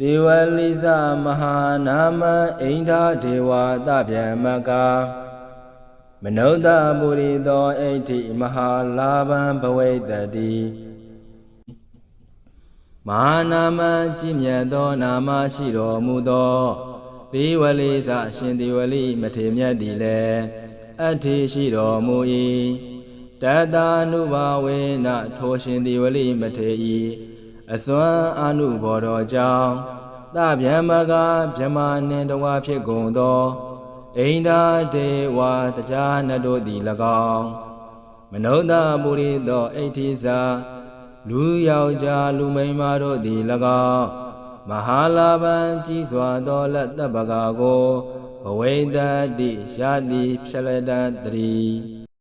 ဒေဝလိသမဟာနာမအိန္ဒာဒေဝတဗျမကမနုဿပုရိသောအိဋ္ဌိမဟာလာဗံဘဝိတ္တိမဟာနာမကြည်မြတ်သောနာမရှိတော်မူသောဒေဝလိသရှင်ဒေဝလိမထေမြတ်သည်လည်းအဋ္ဌိရှိတော်မူ၏ တတ ानु ဘာဝေနထိုရှင်ဒေဝလိမထေဤအစွမ်းအာနုဘော်တော်ကြောင့်သဗျမကဗြဟ္မာနှင့်တဝါဖြစ်ကုန်သောအိန္ဒာဒေဝတရားနတ်တို့သည်၎င်းမနုဿပုရိသောအိဋ္ဌိစာလူယောက်ျားလူမိန်းမတို့သည်၎င်းမဟာလာဗံကြီးစွာသောလက်တပ္ပကာကိုဘဝိတ္တိရသည်ဖြစ်လက်တတ္တိ